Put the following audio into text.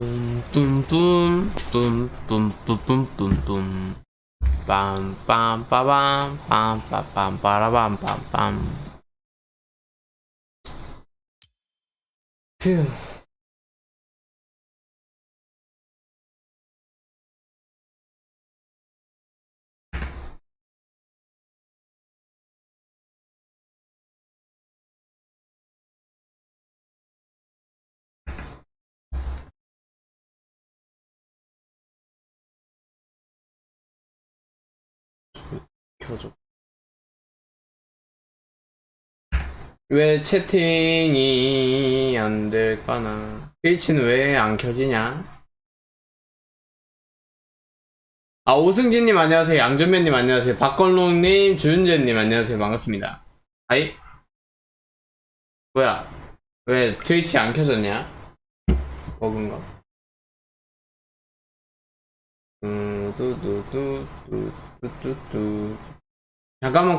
Boom, boom, boom, boom, boom, boom, boom, boom. Bam, bam, Bam! bam, bam, ba, bam, ba, da, bam, bam, bam. Phew. 켜줘. 왜 채팅이 안 될까나? 트위치는 왜 안 켜지냐? 아, 오승진님 안녕하세요. 양준배님 안녕하세요. 박건롱님, 주윤재님 안녕하세요. 반갑습니다. 아이? 뭐야? 왜 트위치 안 켜졌냐? 버그인가? 음, 뚜뚜뚜, 뚜뚜뚜뚜. 잠깐만